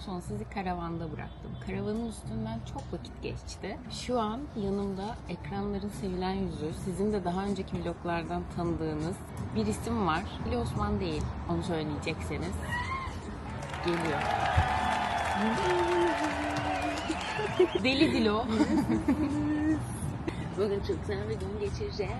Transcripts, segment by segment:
sonra sizi karavanda bıraktım. Karavanın üstünden çok vakit geçti. Şu an yanımda ekranların sevilen yüzü, sizin de daha önceki vloglardan tanıdığınız bir isim var. Ali Osman değil, onu söyleyecekseniz. Geliyor. Deli Dilo. Bugün çok güzel bir gün geçireceğiz.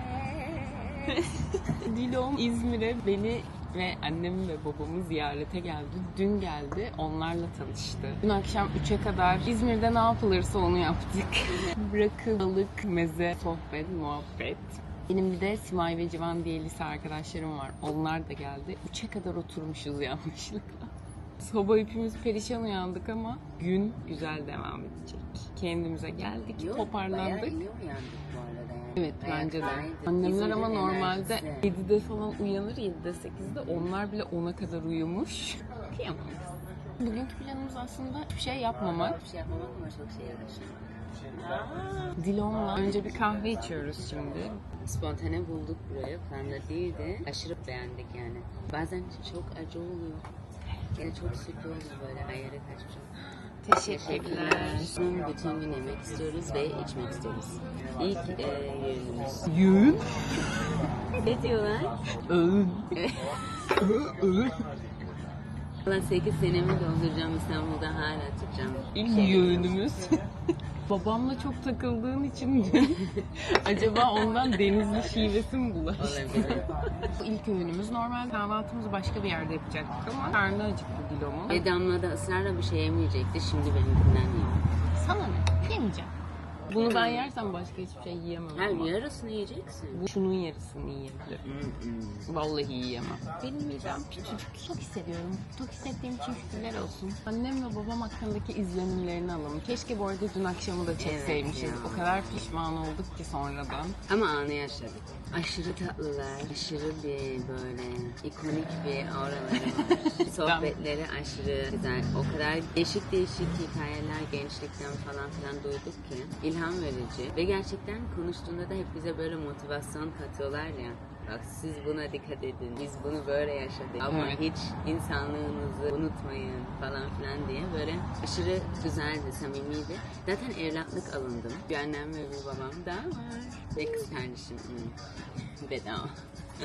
Dilo'm İzmir'e beni ve annemi ve babamı ziyarete geldi. Dün geldi. Onlarla tanıştı. Dün akşam 3'e kadar İzmir'de ne yapılırsa onu yaptık. Rakı, balık, meze, sohbet, muhabbet. Benim bir de Simay ve Civan diye lise arkadaşlarım var. Onlar da geldi. 3'e kadar oturmuşuz yanlışlıkla. Sabah hepimiz perişan uyandık ama gün güzel devam edecek. Kendimize geldik, Bayağı toparlandık. iyi uyandık. Evet bence de. Annemler ama normalde enerjisi. 7'de falan uyanır 7'de 8'de onlar bile 10'a kadar uyumuş. Kıyamam. Bugünkü planımız aslında hiçbir şey yapmamak. Bir şey yapmamak ama çok şey. Dilon'la önce bir kahve içiyoruz şimdi. Spontane bulduk burayı. Planda değildi. Aşırı beğendik yani. Bazen çok acı oluyor. Yani çok sütlü oluyor böyle ayarı kaçmış. Teşekkürler. Şimdi bütün gün yemek istiyoruz ve içmek istiyoruz. İlk e, yönümüz. Yün. Ne diyorlar? Öğün. Öğün. Valla 8 senemi dolduracağım İstanbul'da hala tutacağım. İlk yönümüz. Babamla çok takıldığın için acaba ondan denizli şivesi mi bulaştı? İlk öğünümüz. Normal kahvaltımızı başka bir yerde yapacaktık ama karnı acıktı Dilo'mun. Ve Damla da ısrarla bir şey yemeyecekti. Şimdi benimkinden yiyor. Sana ne? Yemeyeceğim. Bunu ben yersem başka hiçbir şey yiyemem Her ama. yarısını yiyeceksin. Bu şunun yarısını yiyebilirim. Vallahi yiyemem. Benim midem küçücük. Tok hissediyorum. Tok hissettiğim için şükürler olsun. Annem ve babam hakkındaki izlenimlerini alalım. Keşke bu arada dün akşamı da çekseymişiz. ya. O kadar pişman olduk ki sonradan. Ama anı yaşadık. Aşırı tatlılar, aşırı bir böyle ikonik bir auraları var. Sohbetleri aşırı güzel. O kadar değişik değişik hikayeler gençlikten falan filan duyduk ki ilham verici. Ve gerçekten konuştuğunda da hep bize böyle motivasyon katıyorlar ya. Bak siz buna dikkat edin. Biz bunu böyle yaşadık. Ama Evet. hiç insanlığınızı unutmayın falan filan diye böyle aşırı güzeldi, samimiydi. Zaten evlatlık alındım. Bir annem ve bir babam da var. Ve kız kardeşim. hmm, Bedava.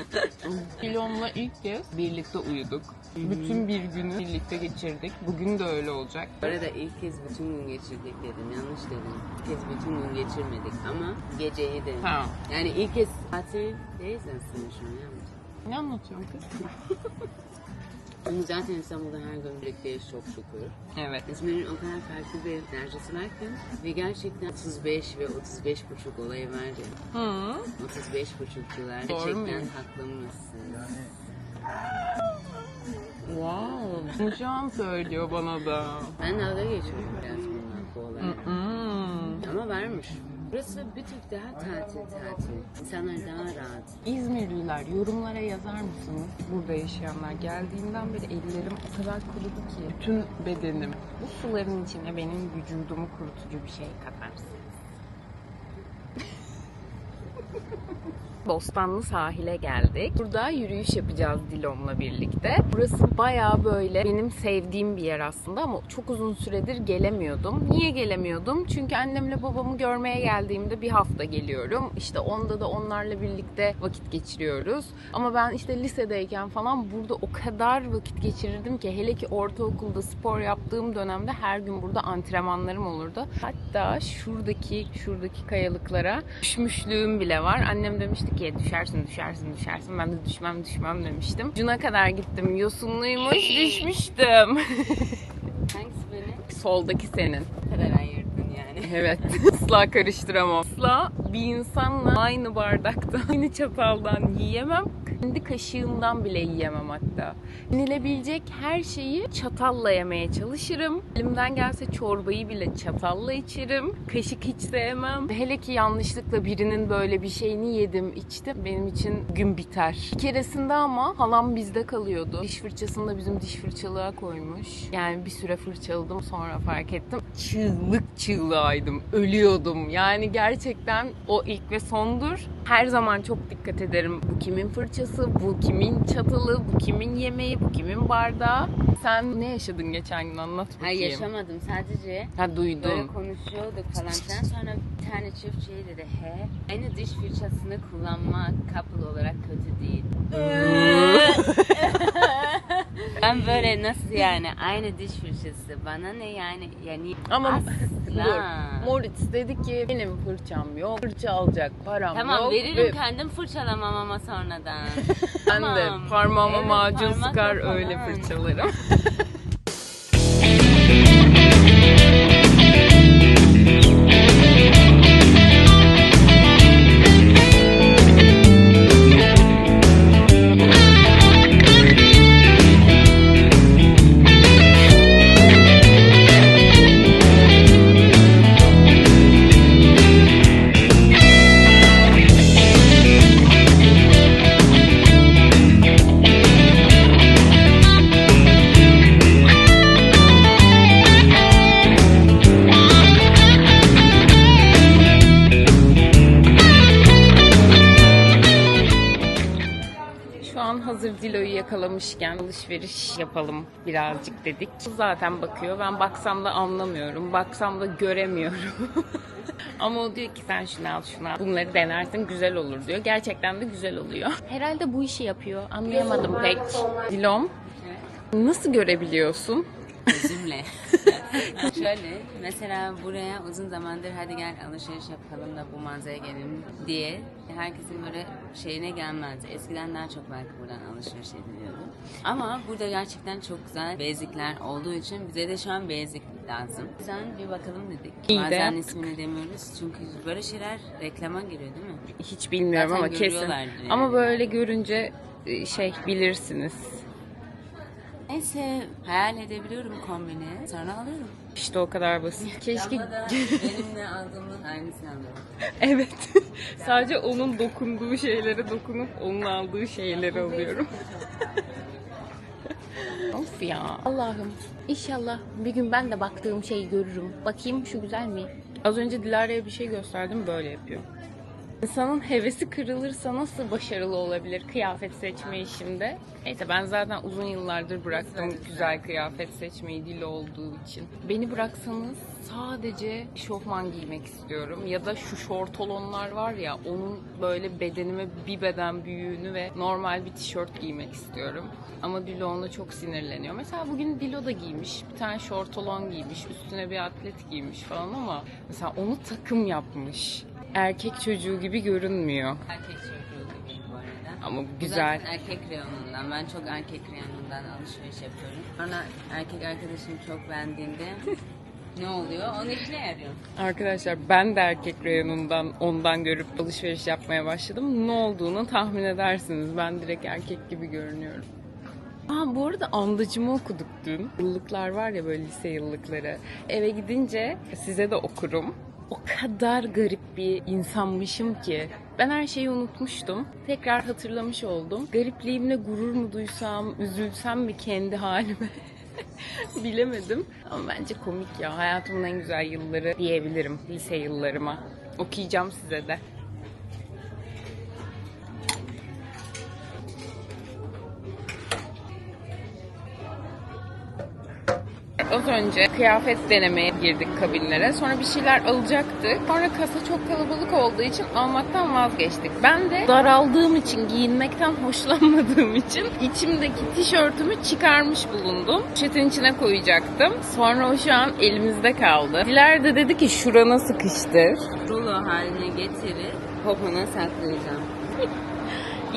Kilomla ilk kez birlikte uyuduk. Bütün bir günü birlikte geçirdik. Bugün de öyle olacak. Bu arada ilk kez bütün gün geçirdik dedim. Yanlış dedim. İlk kez bütün gün geçirmedik ama geceyi de. Tamam. Yani ilk kez tatildeyiz aslında şu an. Ne anlatıyorsun kız? Ama zaten İstanbul'da her gün birlikteyiz çok şükür. Evet. İzmir'in o kadar farklı bir enerjisi var ki ve gerçekten 35 ve 35 buçuk olayı var ya. Hı. 35 buçukçular Doğru gerçekten muyum? haklı mısınız? Wow. Bunu Şu an söylüyor bana da. Ben dalga geçiyorum biraz bundan bu olaya. Ama varmış. Burası bir tık daha tatil tatil. İnsanlar daha rahat. İzmirliler yorumlara yazar mısınız? Burada yaşayanlar. Geldiğimden beri ellerim o kadar kurudu ki. Bütün bedenim. Bu suların içine benim vücudumu kurutucu bir şey katarsın. Bostanlı sahile geldik. Burada yürüyüş yapacağız Dilom'la birlikte. Burası bayağı böyle benim sevdiğim bir yer aslında ama çok uzun süredir gelemiyordum. Niye gelemiyordum? Çünkü annemle babamı görmeye geldiğimde bir hafta geliyorum. İşte onda da onlarla birlikte vakit geçiriyoruz. Ama ben işte lisedeyken falan burada o kadar vakit geçirirdim ki hele ki ortaokulda spor yaptığım dönemde her gün burada antrenmanlarım olurdu. Hatta şuradaki şuradaki kayalıklara düşmüşlüğüm bile var. Annem demişti ki düşersin düşersin düşersin. Ben de düşmem düşmem demiştim. Cuna kadar gittim. Yosunluymuş düşmüştüm. Hangisi benim? Soldaki senin. Kadar ayırdın yani. Evet. Asla karıştıramam. Asla bir insanla aynı bardakta, aynı çataldan yiyemem. Kendi kaşığımdan bile yiyemem hatta. Yenilebilecek her şeyi çatalla yemeye çalışırım. Elimden gelse çorbayı bile çatalla içerim. Kaşık hiç sevmem. Hele ki yanlışlıkla birinin böyle bir şeyini yedim, içtim. Benim için gün biter. Bir keresinde ama halam bizde kalıyordu. Diş fırçasını da bizim diş fırçalığa koymuş. Yani bir süre fırçaladım sonra fark ettim. Çığlık çığlığaydım. Ölüyordum. Yani gerçekten o ilk ve sondur. Her zaman çok dikkat ederim. Bu kimin fırçası? Fırçası, bu kimin çatalı, bu kimin yemeği, bu kimin bardağı. Sen ne yaşadın geçen gün anlat bakayım. Hayır yaşamadım sadece Ha böyle duydum. konuşuyorduk falan filan. Sonra bir tane çift şey dedi he aynı diş fırçasını kullanmak couple olarak kötü değil. ben böyle nasıl yani aynı diş fırçası bana ne yani yani Ama asla. dur. Moritz dedi ki benim fırçam yok. Fırça alacak param Tamam yok. veririm ve kendim fırçalamam ama sonradan. Ben de Tamam. parmağıma Evet, macun parmakla sıkar öyle falan. fırçalarım. an hazır Dilo'yu yakalamışken alışveriş yapalım birazcık dedik. Zaten bakıyor. Ben baksam da anlamıyorum. Baksam da göremiyorum. Ama o diyor ki sen şunu al şunu al. Bunları denersin güzel olur diyor. Gerçekten de güzel oluyor. Herhalde bu işi yapıyor. Anlayamadım pek. Dilom nasıl görebiliyorsun? Gözümle. Şöyle mesela buraya uzun zamandır hadi gel alışveriş yapalım da bu mağazaya gelelim diye herkesin böyle şeyine gelmezdi. Eskiden daha çok belki buradan alışveriş ediliyordu. Ama burada gerçekten çok güzel basicler olduğu için bize de şu an basic lazım. Yüzden bir bakalım dedik. İyi Bazen ismini demiyoruz çünkü böyle şeyler reklama giriyor değil mi? Hiç bilmiyorum Zaten ama kesin. yani. Ama böyle görünce e, şey bilirsiniz. Neyse hayal edebiliyorum kombini sonra alıyorum. İşte o kadar basit. Keşke Ama da benimle aldığımın aynısını alıyorum. Evet. Sadece onun dokunduğu şeylere dokunup onun aldığı şeyleri alıyorum. of ya. Allah'ım. İnşallah bir gün ben de baktığım şeyi görürüm. Bakayım şu güzel mi? Az önce Dilara'ya bir şey gösterdim böyle yapıyor. İnsanın hevesi kırılırsa nasıl başarılı olabilir kıyafet seçme işinde? Neyse ben zaten uzun yıllardır bıraktım güzel kıyafet seçmeyi dili olduğu için. Beni bıraksanız sadece şofman giymek istiyorum. Ya da şu şortolonlar var ya onun böyle bedenime bir beden büyüğünü ve normal bir tişört giymek istiyorum. Ama Dilo ona çok sinirleniyor. Mesela bugün Dilo da giymiş. Bir tane şortolon giymiş. Üstüne bir atlet giymiş falan ama mesela onu takım yapmış erkek çocuğu gibi görünmüyor. Erkek çocuğu gibi bu arada. Ama güzel. Zaten erkek reyonundan. Ben çok erkek reyonundan alışveriş yapıyorum. Sonra erkek arkadaşım çok beğendiğinde ne oluyor? Onu ikna arıyor. Arkadaşlar ben de erkek reyonundan ondan görüp alışveriş yapmaya başladım. Ne olduğunu tahmin edersiniz. Ben direkt erkek gibi görünüyorum. Aa, bu arada andıcımı okuduk dün. Yıllıklar var ya böyle lise yıllıkları. Eve gidince size de okurum. O kadar garip bir insanmışım ki. Ben her şeyi unutmuştum. Tekrar hatırlamış oldum. Garipliğimle gurur mu duysam, üzülsem mi kendi halime? Bilemedim. Ama bence komik ya. Hayatımın en güzel yılları diyebilirim. Lise yıllarıma. Okuyacağım size de. Az önce kıyafet denemeye girdik kabinlere. Sonra bir şeyler alacaktık. Sonra kasa çok kalabalık olduğu için almaktan vazgeçtik. Ben de daraldığım için, giyinmekten hoşlanmadığım için içimdeki tişörtümü çıkarmış bulundum. Poşetin içine koyacaktım. Sonra o şu an elimizde kaldı. Diler de dedi ki şurana sıkıştır. Rulo haline getirip popona saklayacağım.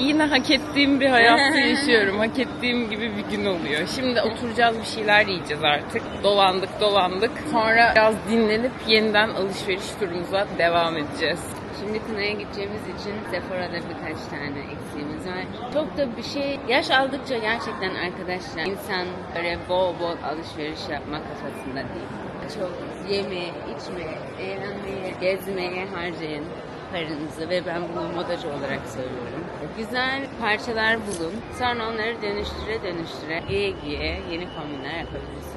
Yine hak ettiğim bir hayatı yaşıyorum. Hak ettiğim gibi bir gün oluyor. Şimdi oturacağız bir şeyler yiyeceğiz artık. Dolandık dolandık. Sonra biraz dinlenip yeniden alışveriş turumuza devam edeceğiz. Şimdi Kına'ya gideceğimiz için Sephora'da birkaç tane eksiğimiz var. Çok da bir şey, yaş aldıkça gerçekten arkadaşlar insan böyle bol bol alışveriş yapma kafasında değil. Çok yeme, içme, eğlenmeye, gezmeye harcayın paranızı ve ben bunu modacı olarak söylüyorum. Güzel parçalar bulun. Sonra onları dönüştüre dönüştüre giye giye yeni kombinler yapabilirsiniz.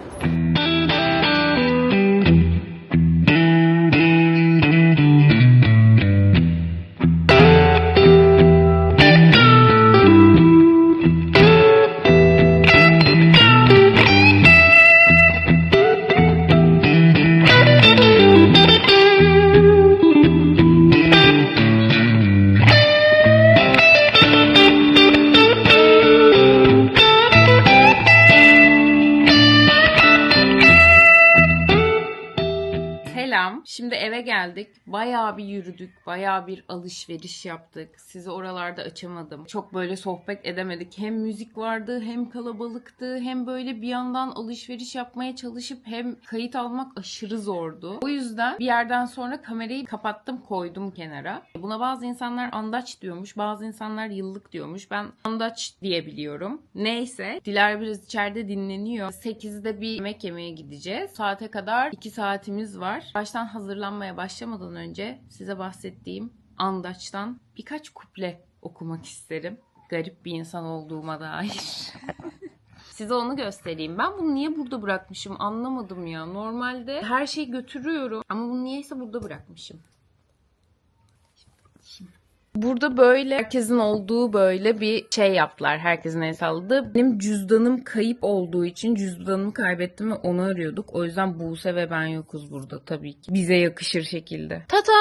Bayağı bir alışveriş yaptık. Sizi oralarda açamadım. Çok böyle sohbet edemedik. Hem müzik vardı hem kalabalıktı. Hem böyle bir yandan alışveriş yapmaya çalışıp hem kayıt almak aşırı zordu. O yüzden bir yerden sonra kamerayı kapattım koydum kenara. Buna bazı insanlar andaç diyormuş. Bazı insanlar yıllık diyormuş. Ben andaç diyebiliyorum. Neyse. Dilara biraz içeride dinleniyor. 8'de bir yemek yemeye gideceğiz. Saate kadar 2 saatimiz var. Baştan hazırlanmaya başlamadan önce size bahsettiğim andaçtan birkaç kuple okumak isterim. Garip bir insan olduğuma dair. Size onu göstereyim. Ben bunu niye burada bırakmışım anlamadım ya. Normalde her şeyi götürüyorum ama bunu niyeyse burada bırakmışım. Burada böyle herkesin olduğu böyle bir şey yaptılar. Herkesin el salladığı. Benim cüzdanım kayıp olduğu için cüzdanımı kaybettim ve onu arıyorduk. O yüzden Buse ve ben yokuz burada tabii ki. Bize yakışır şekilde. Tata!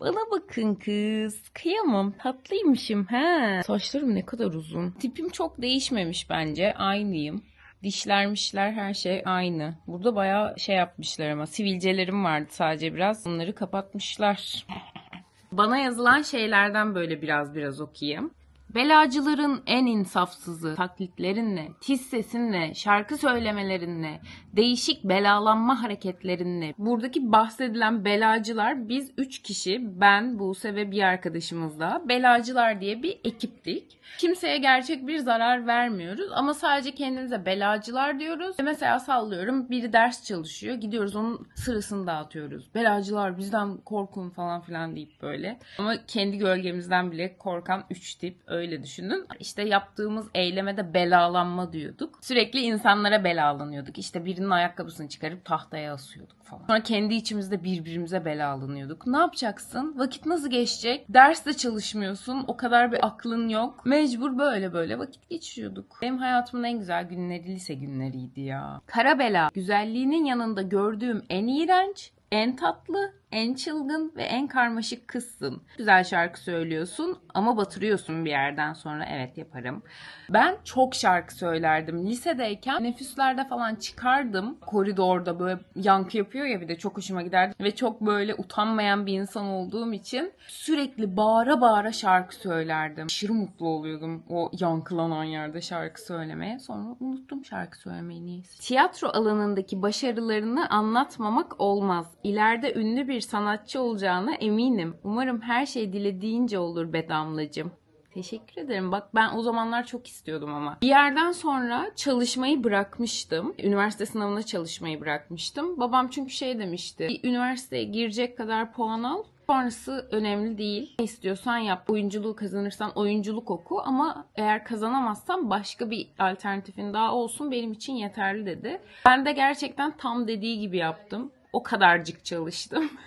Bana bakın kız. Kıyamam. Tatlıymışım he. Saçlarım ne kadar uzun. Tipim çok değişmemiş bence. Aynıyım. Dişlermişler her şey aynı. Burada bayağı şey yapmışlar ama sivilcelerim vardı sadece biraz. Onları kapatmışlar. Bana yazılan şeylerden böyle biraz biraz okuyayım. Belacıların en insafsızı taklitlerinle, tiz sesinle, şarkı söylemelerinle, değişik belalanma hareketlerinle. Buradaki bahsedilen belacılar biz üç kişi, ben, Buse ve bir arkadaşımızla belacılar diye bir ekiptik. Kimseye gerçek bir zarar vermiyoruz ama sadece kendimize belacılar diyoruz. Mesela sallıyorum biri ders çalışıyor gidiyoruz onun sırasını dağıtıyoruz. Belacılar bizden korkun falan filan deyip böyle. Ama kendi gölgemizden bile korkan 3 tip öyle düşünün. İşte yaptığımız eyleme belalanma diyorduk. Sürekli insanlara belalanıyorduk. İşte birinin ayakkabısını çıkarıp tahtaya asıyorduk falan. Sonra kendi içimizde birbirimize belalanıyorduk. Ne yapacaksın? Vakit nasıl geçecek? Derste çalışmıyorsun. O kadar bir aklın yok. Mecbur böyle böyle vakit geçiriyorduk. Benim hayatımın en güzel günleri lise günleriydi ya. Kara bela. Güzelliğinin yanında gördüğüm en iğrenç, en tatlı, en çılgın ve en karmaşık kızsın. Güzel şarkı söylüyorsun ama batırıyorsun bir yerden sonra. Evet yaparım. Ben çok şarkı söylerdim. Lisedeyken nefeslerde falan çıkardım. Koridorda böyle yankı yapıyor ya bir de çok hoşuma giderdi. Ve çok böyle utanmayan bir insan olduğum için sürekli bağıra bağıra şarkı söylerdim. Aşırı mutlu oluyordum o yankılanan yerde şarkı söylemeye. Sonra unuttum şarkı söylemeyi niyeyse. Tiyatro alanındaki başarılarını anlatmamak olmaz. İleride ünlü bir sanatçı olacağına eminim. Umarım her şey dilediğince olur be damlacım. Teşekkür ederim. Bak ben o zamanlar çok istiyordum ama. Bir yerden sonra çalışmayı bırakmıştım. Üniversite sınavına çalışmayı bırakmıştım. Babam çünkü şey demişti. Bir üniversiteye girecek kadar puan al. Sonrası önemli değil. Ne istiyorsan yap. Oyunculuğu kazanırsan oyunculuk oku ama eğer kazanamazsan başka bir alternatifin daha olsun benim için yeterli dedi. Ben de gerçekten tam dediği gibi yaptım. O kadarcık çalıştım.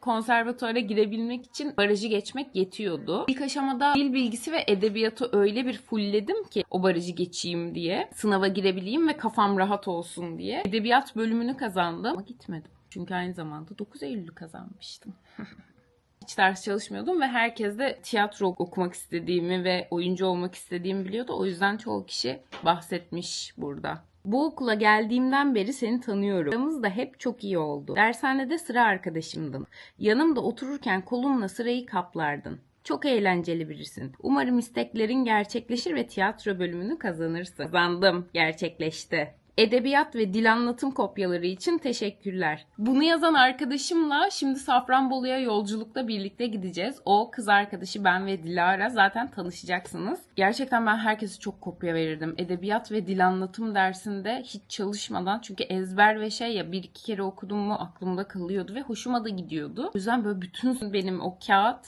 konservatuara girebilmek için barajı geçmek yetiyordu. İlk aşamada dil bilgisi ve edebiyatı öyle bir fullledim ki o barajı geçeyim diye. Sınava girebileyim ve kafam rahat olsun diye. Edebiyat bölümünü kazandım ama gitmedim. Çünkü aynı zamanda 9 Eylül'ü kazanmıştım. Hiç ders çalışmıyordum ve herkes de tiyatro okumak istediğimi ve oyuncu olmak istediğimi biliyordu. O yüzden çoğu kişi bahsetmiş burada. Bu okula geldiğimden beri seni tanıyorum. Aramız da hep çok iyi oldu. Dershanede sıra arkadaşımdın. Yanımda otururken kolunla sırayı kaplardın. Çok eğlenceli birisin. Umarım isteklerin gerçekleşir ve tiyatro bölümünü kazanırsın. Kazandım. Gerçekleşti. Edebiyat ve dil anlatım kopyaları için teşekkürler. Bunu yazan arkadaşımla şimdi Safranbolu'ya yolculukta birlikte gideceğiz. O kız arkadaşı ben ve Dilara zaten tanışacaksınız. Gerçekten ben herkese çok kopya verirdim. Edebiyat ve dil anlatım dersinde hiç çalışmadan çünkü ezber ve şey ya bir iki kere okudum mu aklımda kalıyordu ve hoşuma da gidiyordu. O yüzden böyle bütün benim o kağıt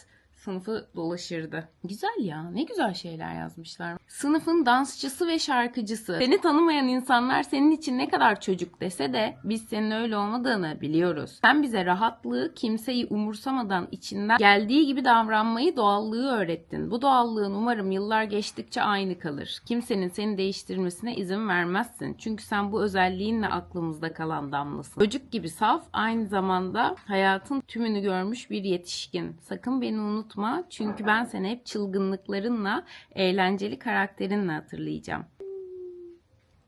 sınıfı dolaşırdı. Güzel ya. Ne güzel şeyler yazmışlar. Sınıfın dansçısı ve şarkıcısı. Seni tanımayan insanlar senin için ne kadar çocuk dese de biz senin öyle olmadığını biliyoruz. Sen bize rahatlığı, kimseyi umursamadan içinden geldiği gibi davranmayı, doğallığı öğrettin. Bu doğallığın umarım yıllar geçtikçe aynı kalır. Kimsenin seni değiştirmesine izin vermezsin. Çünkü sen bu özelliğinle aklımızda kalan damlasın. Çocuk gibi saf, aynı zamanda hayatın tümünü görmüş bir yetişkin. Sakın beni unutma çünkü ben seni hep çılgınlıklarınla, eğlenceli karakterinle hatırlayacağım.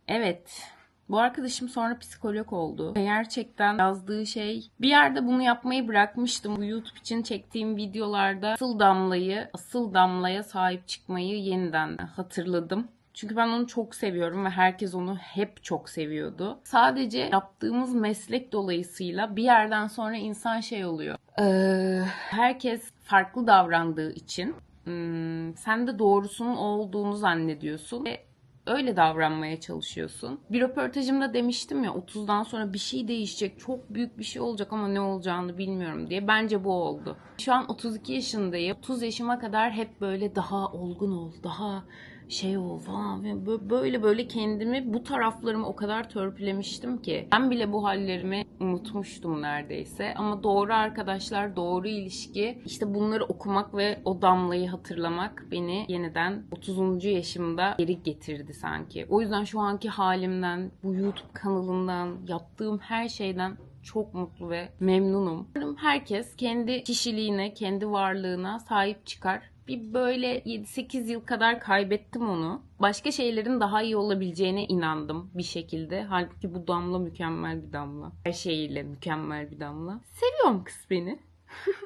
Evet, Bu arkadaşım sonra psikolog oldu. Gerçekten yazdığı şey bir yerde bunu yapmayı bırakmıştım. Bu YouTube için çektiğim videolarda asıl damlayı, asıl damlaya sahip çıkmayı yeniden hatırladım. Çünkü ben onu çok seviyorum ve herkes onu hep çok seviyordu. Sadece yaptığımız meslek dolayısıyla bir yerden sonra insan şey oluyor. Ee, herkes farklı davrandığı için hmm, sen de doğrusunun olduğunu zannediyorsun ve öyle davranmaya çalışıyorsun. Bir röportajımda demiştim ya 30'dan sonra bir şey değişecek, çok büyük bir şey olacak ama ne olacağını bilmiyorum diye. Bence bu oldu. Şu an 32 yaşındayım. 30 yaşıma kadar hep böyle daha olgun ol, daha şey ol falan böyle böyle kendimi bu taraflarımı o kadar törpülemiştim ki ben bile bu hallerimi unutmuştum neredeyse ama doğru arkadaşlar doğru ilişki işte bunları okumak ve o damlayı hatırlamak beni yeniden 30. yaşımda geri getirdi sanki. O yüzden şu anki halimden, bu YouTube kanalından, yaptığım her şeyden çok mutlu ve memnunum. Herkes kendi kişiliğine, kendi varlığına sahip çıkar. Bir böyle 7-8 yıl kadar kaybettim onu. Başka şeylerin daha iyi olabileceğine inandım bir şekilde. Halbuki bu damla mükemmel bir damla. Her şeyiyle mükemmel bir damla. Seviyorum kız beni.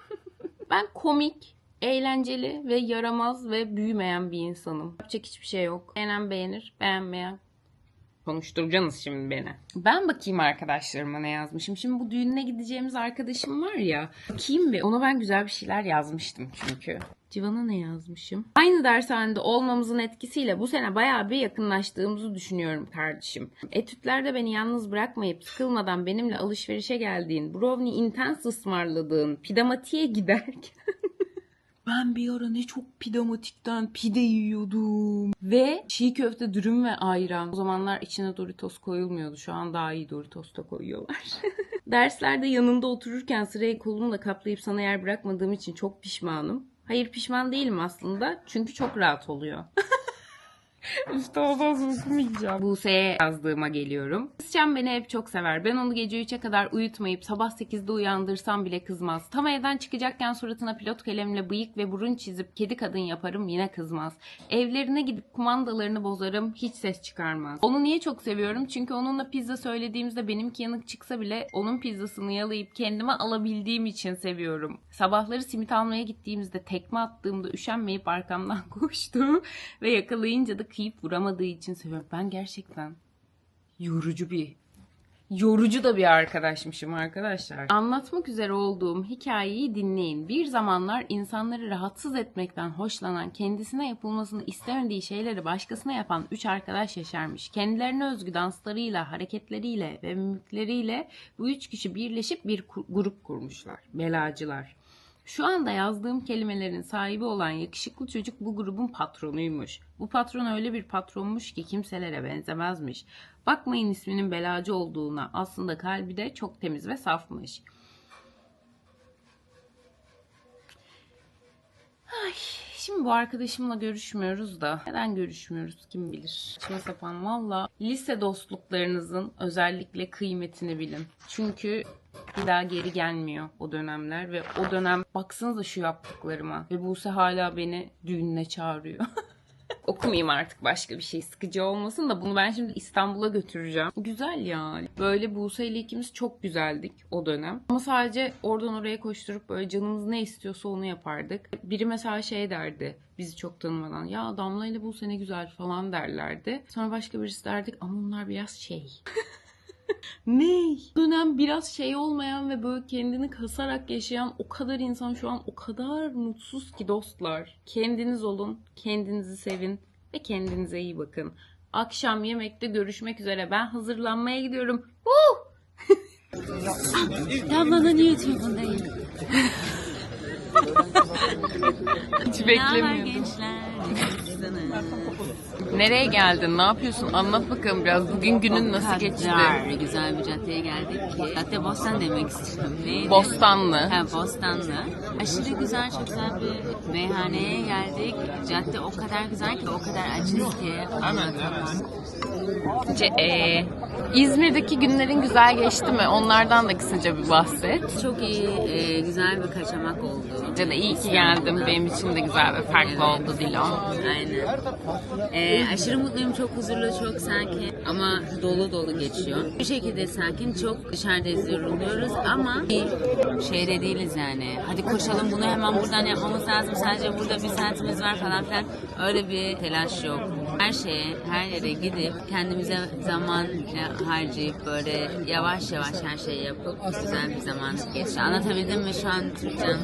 ben komik, eğlenceli ve yaramaz ve büyümeyen bir insanım. Yapacak hiçbir şey yok. Beğenen beğenir, beğenmeyen Konuşturacaksınız şimdi beni. Ben bakayım arkadaşlarıma ne yazmışım. Şimdi bu düğüne gideceğimiz arkadaşım var ya. Bakayım bir. Ona ben güzel bir şeyler yazmıştım çünkü. Civan'a ne yazmışım? Aynı dershanede olmamızın etkisiyle bu sene bayağı bir yakınlaştığımızı düşünüyorum kardeşim. Etütlerde beni yalnız bırakmayıp sıkılmadan benimle alışverişe geldiğin, brownie intense ısmarladığın, pidamatiğe giderken ben bir ara ne çok pidamatikten pide yiyordum. Ve çiğ köfte, dürüm ve ayran. O zamanlar içine Doritos koyulmuyordu. Şu an daha iyi Doritos da koyuyorlar. Derslerde yanında otururken sırayı kolumla kaplayıp sana yer bırakmadığım için çok pişmanım. Hayır pişman değilim aslında. Çünkü çok rahat oluyor. İşte ondan okumayacağım. Buse'ye yazdığıma geliyorum. Kızcan beni hep çok sever. Ben onu gece 3'e kadar uyutmayıp sabah 8'de uyandırsam bile kızmaz. Tam evden çıkacakken suratına pilot kalemle bıyık ve burun çizip kedi kadın yaparım yine kızmaz. Evlerine gidip kumandalarını bozarım hiç ses çıkarmaz. Onu niye çok seviyorum? Çünkü onunla pizza söylediğimizde benimki yanık çıksa bile onun pizzasını yalayıp kendime alabildiğim için seviyorum. Sabahları simit almaya gittiğimizde tekme attığımda üşenmeyip arkamdan koştuğu ve yakalayınca da kıyıp vuramadığı için seviyorum. Ben gerçekten yorucu bir yorucu da bir arkadaşmışım arkadaşlar. Anlatmak üzere olduğum hikayeyi dinleyin. Bir zamanlar insanları rahatsız etmekten hoşlanan, kendisine yapılmasını istemediği şeyleri başkasına yapan üç arkadaş yaşarmış. Kendilerine özgü danslarıyla, hareketleriyle ve mimikleriyle bu üç kişi birleşip bir grup kurmuşlar. Belacılar. Şu anda yazdığım kelimelerin sahibi olan yakışıklı çocuk bu grubun patronuymuş. Bu patron öyle bir patronmuş ki kimselere benzemezmiş. Bakmayın isminin belacı olduğuna. Aslında kalbi de çok temiz ve safmış. Ay, şimdi bu arkadaşımla görüşmüyoruz da. Neden görüşmüyoruz kim bilir. Saçma sapan valla. Lise dostluklarınızın özellikle kıymetini bilin. Çünkü bir daha geri gelmiyor o dönemler ve o dönem baksanıza şu yaptıklarıma ve Buse hala beni düğününe çağırıyor. Okumayayım artık başka bir şey sıkıcı olmasın da bunu ben şimdi İstanbul'a götüreceğim. Güzel ya. Böyle Buse ile ikimiz çok güzeldik o dönem. Ama sadece oradan oraya koşturup böyle canımız ne istiyorsa onu yapardık. Biri mesela şey derdi bizi çok tanımadan. Ya Damla ile Buse ne güzel falan derlerdi. Sonra başka birisi derdik ama onlar biraz şey. Ne? Dönem biraz şey olmayan ve böyle kendini kasarak yaşayan o kadar insan şu an o kadar mutsuz ki dostlar. Kendiniz olun, kendinizi sevin ve kendinize iyi bakın. Akşam yemekte görüşmek üzere. Ben hazırlanmaya gidiyorum. Woo! Damla'nın YouTube'undayım. Hiç haber gençler? Nereye geldin? Ne yapıyorsun? Anlat bakalım biraz. Bugün günün nasıl geçti? güzel bir caddeye geldik ki. Cadde Bostan demek istiyorum. Neydi? Bostanlı. Ha, Bostanlı. Aşırı güzel, çok güzel bir meyhaneye geldik. Cadde o kadar güzel ki, o kadar açız ki. Anlatamam. Ce- e, İzmir'deki günlerin güzel geçti mi? Onlardan da kısaca bir bahset. Çok iyi, e, güzel bir kaçamak oldu. Bence de iyi ki geldim. Benim için de güzel ve farklı oldu Dilon. Aynen. Ee, aşırı mutluyum, çok huzurlu, çok sakin ama dolu dolu geçiyor. Bir şekilde sakin, çok dışarıdayız, yoruluyoruz ama bir şeyde değiliz yani. Hadi koşalım bunu hemen buradan yapmamız lazım. Sadece burada bir saatimiz var falan filan. Öyle bir telaş yok. Her şeye, her yere gidip kendimize zaman harcayıp böyle yavaş yavaş her şeyi yapıp güzel bir zaman geçti. Anlatabildim mi şu an Türkçem?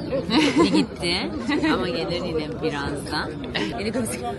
gitti ama gelir yine birazdan. Yeni konuşalım.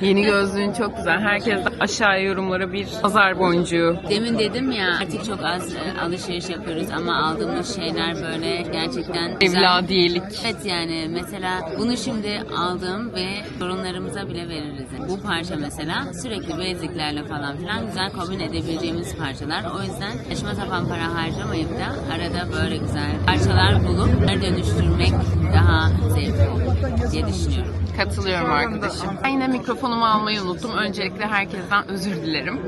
Yeni gözlüğün çok güzel. Herkes aşağı yorumlara bir pazar boncuğu. Demin dedim ya artık çok az e, alışveriş yapıyoruz ama aldığımız şeyler böyle gerçekten güzel. Evladiyelik. Evet yani mesela bunu şimdi aldım ve sorunlarımıza bile veririz. Bu parça mesela sürekli beziklerle falan filan güzel kombin edebileceğimiz parçalar. O yüzden saçma sapan para harcamayıp da arada böyle güzel parçalar bulup dönüştürmek daha zevkli diye düşünüyorum. Katılıyorum arkadaşım. Ben yine mikrofonumu almayı unuttum. Öncelikle herkesten özür dilerim.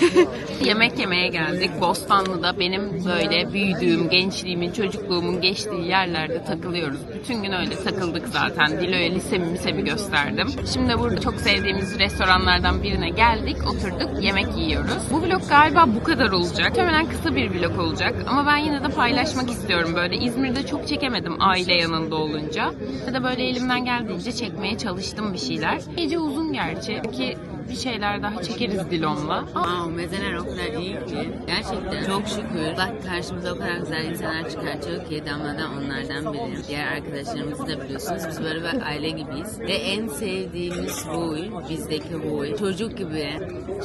Yemek yemeye geldik. Bostanlı'da benim böyle büyüdüğüm, gençliğimin, çocukluğumun geçtiği yerlerde takılıyoruz. Bütün gün öyle takıldık zaten. Dilo'ya lisemi misemi gösterdim. Şimdi burada çok sevdiğimiz restoranlardan birine geldik. Oturduk, yemek yiyoruz. Bu vlog galiba bu kadar olacak. Muhtemelen kısa bir vlog olacak. Ama ben yine de paylaşmak istiyorum böyle. İzmir'de çok çekemedim aile yanında olunca. Ya da böyle elimden geldiğince çalıştım bir şeyler. Gece uzun gerçi. Ki bir şeyler daha çekeriz Dilon'la. Aa, mezeler o kadar iyi ki. Gerçekten çok şükür. Bak karşımıza o kadar güzel insanlar çıkartıyor ki Damla da onlardan biri. Diğer arkadaşlarımızı da biliyorsunuz. Biz böyle bir aile gibiyiz. Ve en sevdiğimiz huy, bizdeki huy, çocuk gibi,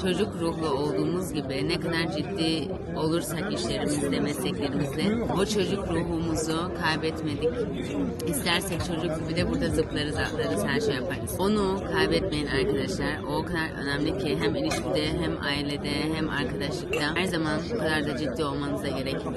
çocuk ruhlu olduğumuz gibi ne kadar ciddi olursak işlerimizde, mesleklerimizde o çocuk ruhumuzu kaybetmedik. İstersek çocuk gibi de burada zıplarız, atlarız, her şey yaparız. Onu kaybetmeyin arkadaşlar. O kadar önemli ki hem ilişkide hem ailede hem arkadaşlıkta her zaman bu kadar da ciddi olmanıza gerek yok.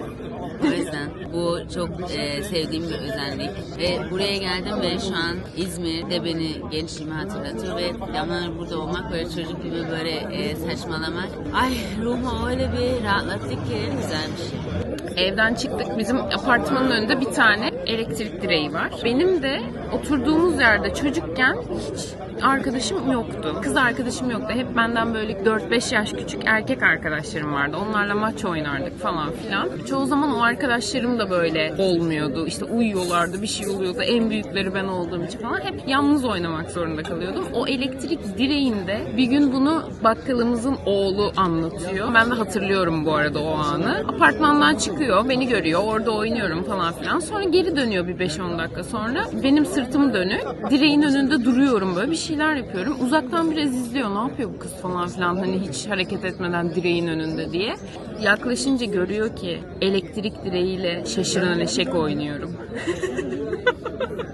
O yüzden bu çok e, sevdiğim bir özellik. Ve buraya geldim ve şu an İzmir'de beni gençliğimi hatırlatıyor ve damlanır burada olmak böyle çocuk gibi böyle e, saçmalamak. Ay ruhumu öyle bir rahatlattı ki güzel bir şey. Evden çıktık. Bizim apartmanın önünde bir tane elektrik direği var. Benim de oturduğumuz yerde çocukken hiç arkadaşım yoktu. Kız arkadaşım yoktu. Hep benden böyle 4-5 yaş küçük erkek arkadaşlarım vardı. Onlarla maç oynardık falan filan. Çoğu zaman o arkadaşlarım da böyle olmuyordu. İşte uyuyorlardı, bir şey oluyordu. En büyükleri ben olduğum için falan. Hep yalnız oynamak zorunda kalıyordum. O elektrik direğinde bir gün bunu bakkalımızın oğlu anlatıyor. Ben de hatırlıyorum bu arada o anı. Apartmandan çıkıyor, beni görüyor. Orada oynuyorum falan filan. Sonra geri dönüyor bir 5-10 dakika sonra. Benim sırtım dönük. Direğin önünde duruyorum böyle bir şeyler yapıyorum. Uzaktan biraz izliyor. Ne yapıyor bu kız falan filan. Hani hiç hareket etmeden direğin önünde diye. Yaklaşınca görüyor ki elektrik direğiyle şaşıran eşek oynuyorum.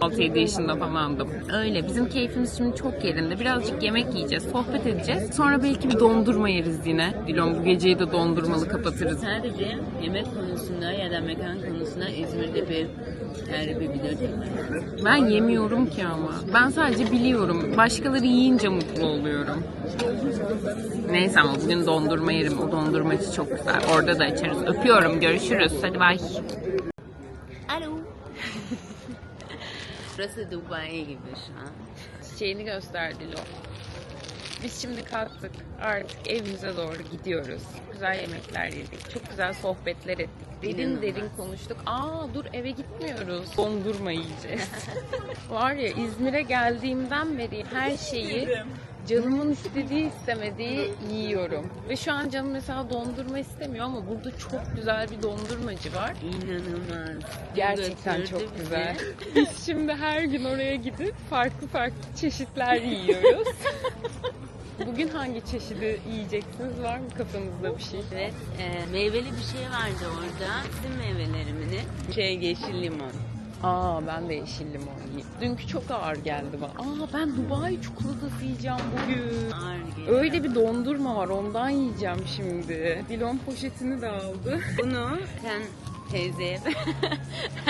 6-7 yaşında falandım. Öyle. Bizim keyfimiz şimdi çok yerinde. Birazcık yemek yiyeceğiz, sohbet edeceğiz. Sonra belki bir dondurma yeriz yine. Dilon bu geceyi de dondurmalı kapatırız. Sadece yemek konusunda ya da mekan konusunda İzmir'de bir Ben yemiyorum ki ama. Ben sadece biliyorum. Başkaları yiyince mutlu oluyorum. Neyse ama bugün dondurma yerim. O dondurmacı çok güzel. Orada da açarız. Öpüyorum. Görüşürüz. Hadi bay. Alo. Burası Dubai gibi şu an. Çiçeğini göster Dilo. Biz şimdi kalktık. Artık evimize doğru gidiyoruz. Güzel yemekler yedik. Çok güzel sohbetler ettik. Derin İnanılmaz. derin konuştuk. Aa dur eve gitmiyoruz. Dondurma yiyeceğiz. Var ya İzmir'e geldiğimden beri her şeyi canımın istediği istemediği yiyorum. Ve şu an canım mesela dondurma istemiyor ama burada çok güzel bir dondurmacı var. İnanılmaz. Gerçekten Götürdü çok bizi. güzel. Biz şimdi her gün oraya gidip farklı farklı çeşitler yiyoruz. Bugün hangi çeşidi yiyeceksiniz? Var mı kafanızda bir şey? Evet, e, meyveli bir şey vardı orada. Sizin meyvelerimini. Şey yeşil limon. Aa ben de yeşil limon yiyeyim. Dünkü çok ağır geldi bana. Aa ben Dubai çikolatası yiyeceğim bugün. Ağır geliyor. Öyle bir dondurma var ondan yiyeceğim şimdi. Dilon poşetini de aldı. Bunu sen teyzeye ver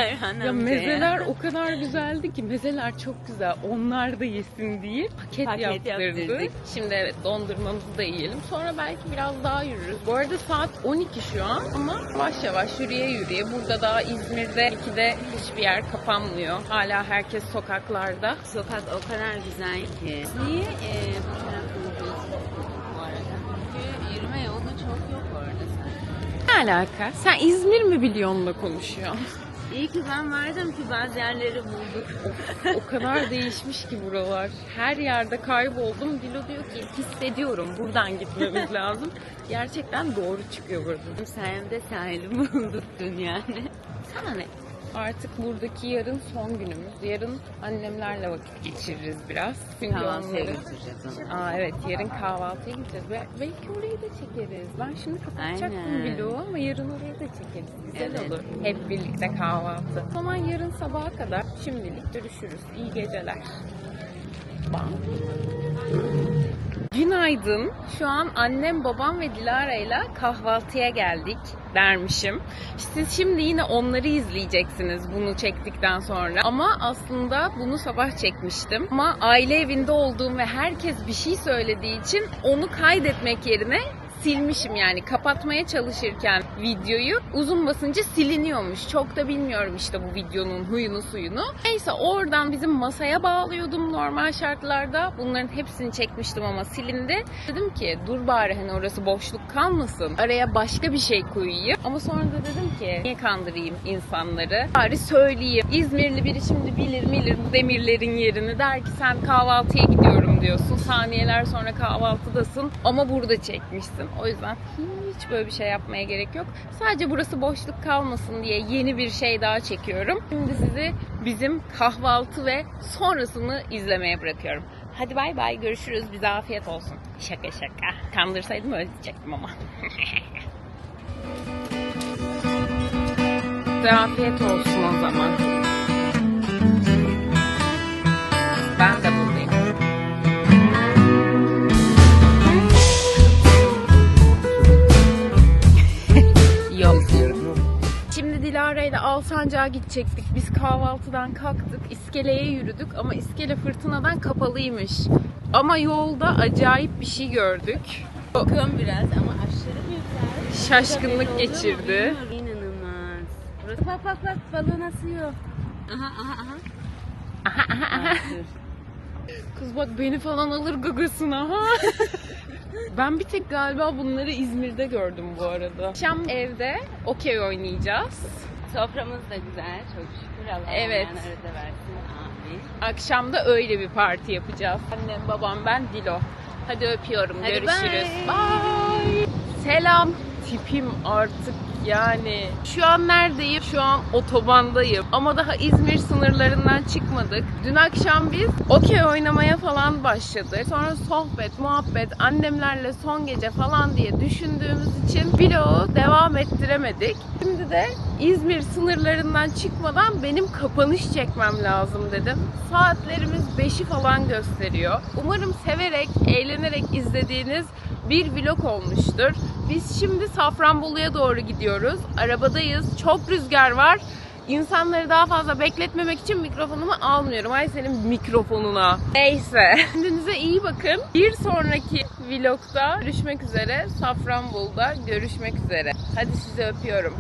Ayhan Ya amcaya. mezeler o kadar güzeldi ki mezeler çok güzel. Onlar da yesin diye paket, Paket yaptırdık. yaptırdık. Şimdi evet dondurmamızı da yiyelim. Sonra belki biraz daha yürürüz. Bu arada saat 12 şu an ama yavaş yavaş yürüye yürüye. Burada daha İzmir'de de hiçbir yer kapanmıyor. Hala herkes sokaklarda. Sokak o kadar güzel ki. Niye e, bu yürüyorsun bu arada? Çünkü yürüme yolu çok yok orada sen. Ne alaka? Sen İzmir mi biliyorsun da konuşuyorsun? İyi ki ben vardım ki bazı yerleri bulduk. o kadar değişmiş ki buralar. Her yerde kayboldum. Dilo diyor ki hissediyorum buradan gitmemiz lazım. Gerçekten doğru çıkıyor burada. Sayemde sahili bulduk yani. Sana ne? Artık buradaki yarın son günümüz. Yarın annemlerle vakit geçiririz biraz. Çünkü Kahvaltıya onları... götüreceğiz onu. Aa evet yarın kahvaltıya gideceğiz. Ve belki orayı da çekeriz. Ben şimdi kapatacaktım vlogu ama yarın orayı da çekeriz. Güzel Evet. olur. Hep birlikte kahvaltı. O zaman yarın sabaha kadar şimdilik görüşürüz. İyi geceler. Günaydın. Şu an annem, babam ve Dilara ile kahvaltıya geldik dermişim. Siz şimdi yine onları izleyeceksiniz bunu çektikten sonra. Ama aslında bunu sabah çekmiştim. Ama aile evinde olduğum ve herkes bir şey söylediği için onu kaydetmek yerine silmişim yani kapatmaya çalışırken videoyu uzun basınca siliniyormuş. Çok da bilmiyorum işte bu videonun huyunu suyunu. Neyse oradan bizim masaya bağlıyordum normal şartlarda. Bunların hepsini çekmiştim ama silindi. Dedim ki dur bari hani orası boşluk kalmasın. Araya başka bir şey koyayım. Ama sonra da dedim ki niye kandırayım insanları? Bari söyleyeyim. İzmirli biri şimdi bilir bilir bu demirlerin yerini. Der ki sen kahvaltıya gidiyorum diyorsun. Saniyeler sonra kahvaltıdasın ama burada çekmişsin. O yüzden hiç böyle bir şey yapmaya gerek yok. Sadece burası boşluk kalmasın diye yeni bir şey daha çekiyorum. Şimdi sizi bizim kahvaltı ve sonrasını izlemeye bırakıyorum. Hadi bay bay görüşürüz. Bize afiyet olsun. Şaka şaka. Kandırsaydım öyle diyecektim ama. Size afiyet olsun o zaman. Alsancak'a gidecektik. Biz kahvaltıdan kalktık. iskeleye yürüdük ama iskele fırtınadan kapalıymış. Ama yolda acayip bir şey gördük. Bakın biraz ama aşırı güzel. Şaşkınlık geçirdi. İnanılmaz. Burası bak bak bak balığı nasıl yiyor. Aha aha aha. Aha, aha, aha. Kız bak beni falan alır gagasına ha. ben bir tek galiba bunları İzmir'de gördüm bu arada. Akşam evde okey oynayacağız. Soframız da güzel çok şükür Allah Evet. arada versin amin. Akşam da öyle bir parti yapacağız. Annem, babam, ben, Dilo. Hadi öpüyorum. Hadi Görüşürüz. bye. Bye. Selam. Tipim artık yani. Şu an neredeyim? Şu an otobandayım. Ama daha İzmir sınırlarından çıkmadık. Dün akşam biz okey oynamaya falan başladık. Sonra sohbet, muhabbet, annemlerle son gece falan diye düşündüğümüz için vlogu devam ettiremedik. Şimdi de İzmir sınırlarından çıkmadan benim kapanış çekmem lazım dedim. Saatlerimiz 5'i falan gösteriyor. Umarım severek, eğlenerek izlediğiniz bir vlog olmuştur. Biz şimdi Safranbolu'ya doğru gidiyoruz. Arabadayız. Çok rüzgar var. İnsanları daha fazla bekletmemek için mikrofonumu almıyorum. Ay senin mikrofonuna. Neyse. Kendinize iyi bakın. Bir sonraki vlogda görüşmek üzere. Safranbolu'da görüşmek üzere. Hadi sizi öpüyorum.